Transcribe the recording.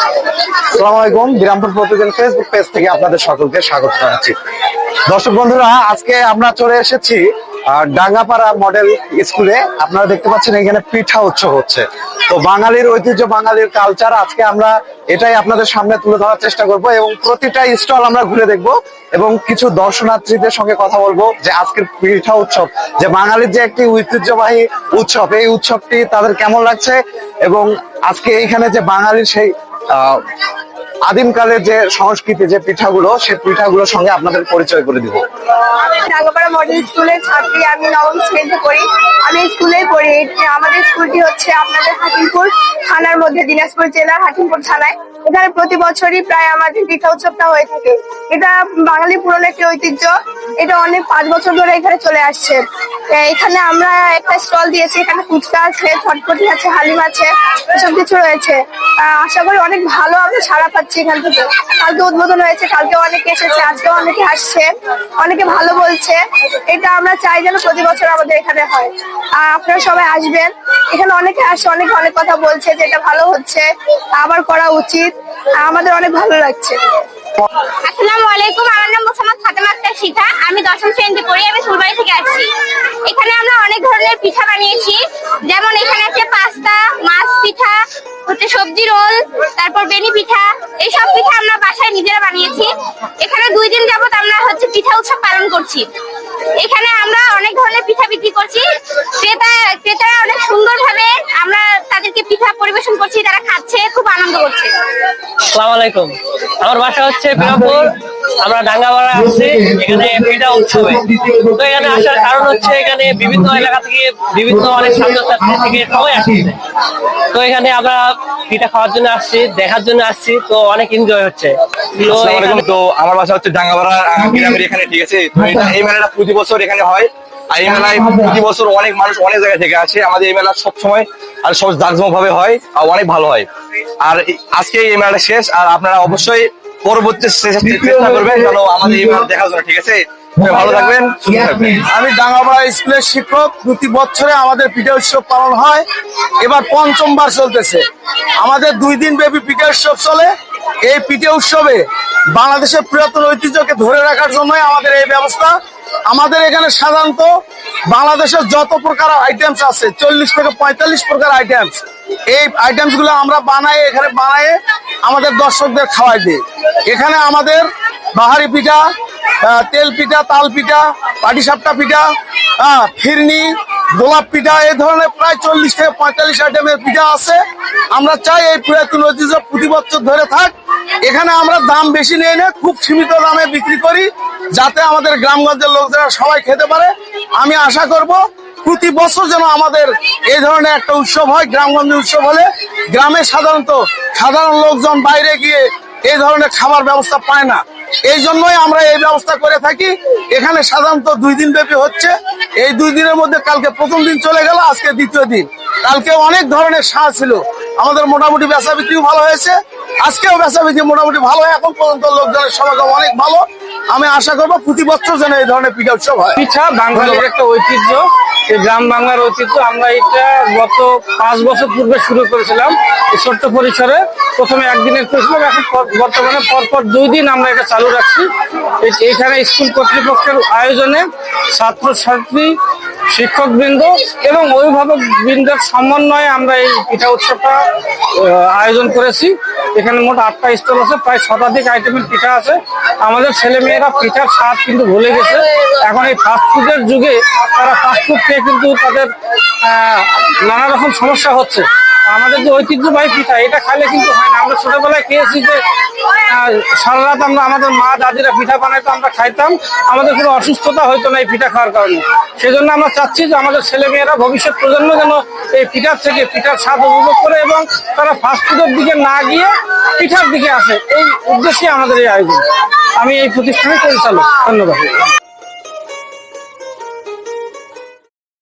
আসসালামু আলাইকুম প্রতিদিন ফেসবুক পেজ থেকে আপনাদের সকলকে স্বাগত জানাচ্ছি। দর্শক বন্ধুরা, আজকে আমরা চলে এসেছি ডাঙ্গাপাড়া মডেল স্কুলে আপনারা দেখতে পাচ্ছেন এখানে পিঠা উৎসব হচ্ছে। তো বাঙালির ঐতিহ্য, বাঙালির কালচার আজকে আমরা এটাই আপনাদের সামনে তুলে ধরার চেষ্টা করব এবং প্রতিটা স্টল আমরা ঘুরে দেখব এবং কিছু দর্শনার্থীদের সঙ্গে কথা বলব যে আজকের পিঠা উৎসব, যে বাঙালির যে একটি ঐতিহ্যবাহী উৎসব, এই উৎসবটি তাদের কেমন লাগছে এবং আজকে এইখানে যে বাঙালির সেই আদিমকালের যে সংস্কৃতি, যে পিঠাগুলো সেই পিঠাগুলোর সঙ্গে আপনাদের পরিচয় করে দিব। ডাঙ্গাপাড়া মডেল স্কুলের ছাত্রী, আমি নবম শ্রেণীতে পড়ি। আমি স্কুলেই পড়ি। আমাদের স্কুলটি হচ্ছে আপনাদের হাকিমপুর থানার মধ্যে, দিনাজপুর জেলার হাকিমপুর থানায়। এখানে প্রতি বছরই প্রায় আমাদের পিঠা উৎসবটা হয়ে থাকে। এটা বাঙালি পুরনো একটি ঐতিহ্য। এটা অনেক পাঁচ বছর ধরে এখানে চলে আসছে। এখানে আমরা একটা স্টল দিয়েছি, এখানে ফুচকা আছে ছটপটি আছে, হালিম আছে, এসব কিছু রয়েছে। আশা করি অনেক ভালো আমরা ছাড়া পাচ্ছি এখান থেকে। কালকে উদ্বোধন হয়েছে, কালকে অনেকে এসেছে, আজকেও অনেকে আসছে, অনেকে ভালো বলছে। এটা আমরা চাই যেন প্রতি বছর আমাদের এখানে হয়। আর আপনারা সবাই আসবেন। এখানে অনেকে আসে, অনেকে অনেক কথা বলছে যে এটা ভালো হচ্ছে, আবার করা উচিত। আমাদের অনেক ভালো লাগছে। আসসালামু আলাইকুম, আমার নাম মোসাম্মদ ফাতেমা আক্তার শিখা। আমি দশম শ্রেণীতে পড়ি, আমি ফুলবাড়ি থেকে আসছি এখানে আমরা অনেক ধরনের পিঠা বানিয়েছি। যেমন এখানে আছে পাস্তা, মাছ পিঠা, হচ্ছে সবজি রোল, তারপর বেনি পিঠা। এইসব পিঠা আমরা বাসায় নিজেরা বানিয়েছি। এখানে দুই দিন যাবত আমরা হচ্ছে পিঠা উৎসব পালন করছি। এখানে আমরা অনেক ধরনের পিঠা বিক্রি করছি। ক্রেতা, ক্রেতারা অনেক সুন্দরভাবে আমরা তাদেরকে পিঠা পরিবেশন করছি। তারা খাচ্ছে, খুব আনন্দ করছে। আসসালামু আলাইকুম। আমার বাসা হচ্ছে বিরামপুর আমরা ডাঙ্গাপাড়া আসছি এখানে পিঠা উৎসবে। তো এখানে আসার কারণ হচ্ছে এখানে বিভিন্ন এলাকা থেকে বিভিন্ন অনেক ছাত্রছাত্রী থেকে সবাই আসছে। তো এখানে আমরা পিঠা খাওয়ার জন্য আসছি দেখার জন্য আসছি। তো অনেক এনজয় হচ্ছে। তো আমার বাসা হচ্ছে ডাঙ্গাপাড়া গ্রামের এখানে ঠিক আছে? তো এই মেলাটা প্রতি বছর এখানে হয়। আর এই মেলায় প্রতি বছর অনেক মানুষ অনেক জায়গা থেকে আসে। আমাদের এই মেলা সব সময় আর সব জাঁকজমক ভাবে হয় আর অনেক ভালো হয়। আর আজকে এই মেলাটা শেষ। আর আপনারা অবশ্যই পরবর্তী চেষ্টা করবেন যেন আমাদের এই মেলা দেখার জন্য ঠিক আছে? ভালো থাকবেন আমি ডাঙ্গাপাড়া স্কুলের শিক্ষক। প্রতি বছরে আমাদের পিঠা উৎসব পালন হয়। এবার পঞ্চমবার চলতেছে। আমাদের দুই দিন ব্যাপী পিঠা উৎসব চলে। এই পিঠে উৎসবে বাংলাদেশের পুরাতন ঐতিহ্যকে ধরে রাখার জন্যই আমাদের এই ব্যবস্থা। আমাদের এখানে সাধারণত বাংলাদেশের যত প্রকার আইটেমস আছে, চল্লিশ থেকে পঁয়তাল্লিশ প্রকার আইটেমস এই আইটেমসগুলো আমরা বানাই, এখানে বানাই, আমাদের দর্শকদের খাওয়াই দিই। এখানে আমাদের বাহারি পিঠা তেল পিঠা, তাল পিঠা, পাটিসাপটা পিঠা ফিরনি গোলাপ পিঠা, এই ধরনের প্রায় চল্লিশ থেকে পঁয়তাল্লিশ আইটেমের পিঠা আছে। আমরা চাই এই পুরাতন ঐতিহ্য প্রতি বছর ধরে থাক এখানে আমরা দাম বেশি নিয়ে না খুব সীমিত দামে বিক্রি করি, যাতে আমাদের গ্রামগঞ্জের লোকজনেরা সবাই খেতে পারে। আমি আশা করব প্রতি বছর যেন আমাদের এই ধরনের একটা উৎসব হয়, গ্রামগঞ্জে উৎসব হলে গ্রামে সাধারণত সাধারণ লোকজন বাইরে গিয়ে এই ধরনের খাবার ব্যবস্থা পায় না। এই জন্যই আমরা এই ব্যবস্থা করে থাকি। এখানে সাধারণত দুই দিন ব্যাপী হচ্ছে। এই দুই দিনের মধ্যে কালকে প্রথম দিন চলে গেল, আজকে দ্বিতীয় দিন। কালকে অনেক ধরনের সাহা ছিল। আমাদের মোটামুটি বেচা বিক্রিও ভালো হয়েছে। আজকেও বেচা বিক্রি মোটামুটি ভালো এখন পর্যন্ত লোকজনের সমাগম অনেক ভালো। আমি আশা করব প্রতি বছর যেন এই ধরনের পিঠা উৎসব হয়। পিঠা বাঙালির একটা ঐতিহ্য। এই গ্রাম বাংলার ঐতিহ্য। আমরা এটা গত পাঁচ বছর পূর্বে শুরু করেছিলাম এই ছোট্ট পরিসরে। প্রথমে একদিনের করেছিলাম এখন বর্তমানে পরপর দুই দিন আমরা এটা চালু রাখছি। এইখানে স্কুল কর্তৃপক্ষের আয়োজনে ছাত্র ছাত্রী শিক্ষক বৃন্দ এবং অভিভাবক বৃন্দের সমন্বয়ে আমরা এই পিঠা উৎসবটা আয়োজন করেছি। এখানে মোট আটটা স্টল আছে, প্রায় শতাধিক আইটেমের পিঠা আছে। আমাদের ছেলে মেয়েরা পিঠার স্বাদ কিন্তু ভুলে গেছে। এখন এই ফাস্টফুডের যুগে তারা ফাস্টফুড খেয়ে কিন্তু তাদের নানা রকম সমস্যা হচ্ছে। আমাদের যে ঐতিহ্যবাহী পিঠা, এটা খাইলে কিন্তু হয় না। আমরা ছোটবেলায় খেয়েছি যে সারা রাত আমরা আমাদের মা, দাদিরা পিঠা বানাইতো, আমরা খাইতাম। আমাদের কোনো অসুস্থতা হইতো না এই পিঠা খাওয়ার কারণে। সেজন্য আমরা চাচ্ছি যে আমাদের ছেলেমেয়েরা ভবিষ্যৎ প্রজন্ম যেন এই পিঠার থেকে পিঠার স্বাদ উপভোগ করে এবং তারা ফাস্টফুডের দিকে না গিয়ে পিঠার দিকে আসে। এই উদ্দেশ্যে আমাদের এই আয়োজন। আমি এই প্রতিষ্ঠানের পরিচালক। ধন্যবাদ।